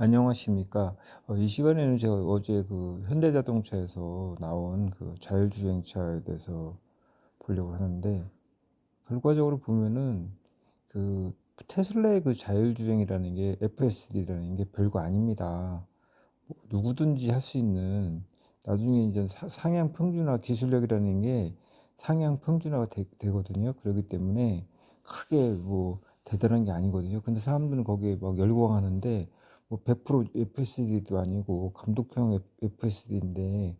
안녕하십니까. 어, 이 시간에는 제가 어제 그 현대자동차에서 나온 그 자율주행차에 대해서 보려고 하는데, 결과적으로 보면은 그 테슬라의 그 자율주행이라는 게 FSD라는 게 별거 아닙니다. 뭐 누구든지 할 수 있는 나중에 이제 사- 상향 평준화 기술력이라는 게 상향 평준화가 되, 거든요 그렇기 때문에 크게 뭐 대단한 게 아니거든요. 근데 사람들은 거기에 막 열광하는데 뭐 100% FSD도 아니고 감독형 FSD인데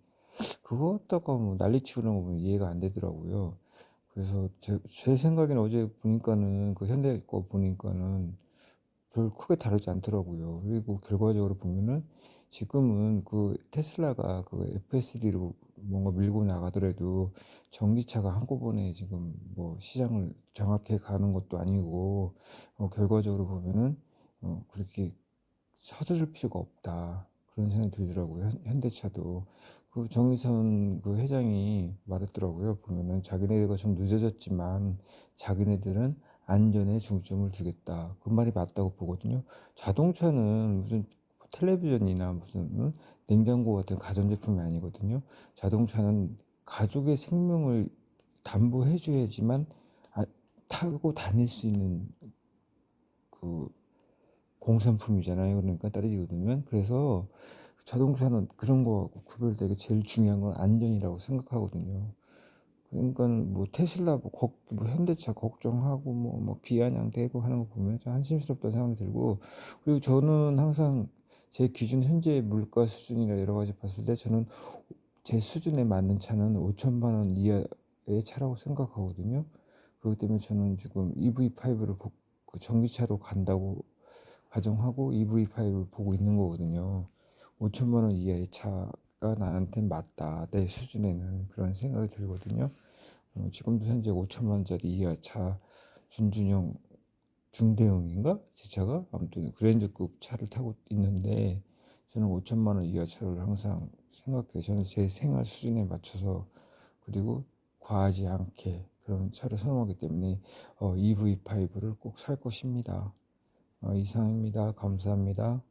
그거 갖다가 뭐 난리치고 그런 거 보면 이해가 안 되더라고요. 그래서 제, 제 생각에는 어제 보니까는 그 현대 거 보니까는 별 크게 다르지 않더라고요. 그리고 결과적으로 보면은 지금은 그 테슬라가 그 FSD로 뭔가 밀고 나가더라도 전기차가 한꺼번에 지금 뭐 시장을 장악해 가는 것도 아니고 어, 결과적으로 보면은 어, 그렇게 서두를 필요가 없다. 그런 생각이 들더라고요. 현- 현대차도. 그 정의선 그 회장이 말했더라고요. 보면은 자기네가 좀 늦어졌지만 자기네들은 안전에 중점을 두겠다. 그 말이 맞다고 보거든요. 자동차는 무슨 텔레비전이나 무슨 냉장고 같은 가전제품이 아니거든요. 자동차는 가족의 생명을 담보해 줘야지만 아, 타고 다닐 수 있는 그 공산품이잖아요. 그러니까 보면 그래서 자동차는 그런 거하고 구별되게 제일 중요한 건 안전이라고 생각하거든요. 그러니까 뭐 테슬라 뭐, 걱, 뭐 현대차 걱정하고 뭐, 뭐 비아냥대고 하는 거 보면 좀 한심스럽다는 생각이 들고 그리고 저는 항상 제 기준 현재 물가 수준이나 여러 가지 봤을 때 저는 제 수준에 맞는 차는 5천만 원 이하의 차라고 생각하거든요. 그렇기 때문에 저는 지금 EV5를 그 전기차로 간다고 가정하고 EV5를 보고 있는 거거든요. 5천만 원 이하의 차가 나한테 맞다. 내 수준에는 그런 생각이 들거든요. 어, 지금도 현재 5천만 원짜리 이하 차 준준형 중대형인가 제 차가 아무튼 그랜저급 차를 타고 있는데 저는 5천만 원 이하 차를 항상 생각해요. 저는 제 생활 수준에 맞춰서 그리고 과하지 않게 그런 차를 선호하기 때문에 어, EV5를 꼭 살 것입니다. 어, 이상입니다. 감사합니다.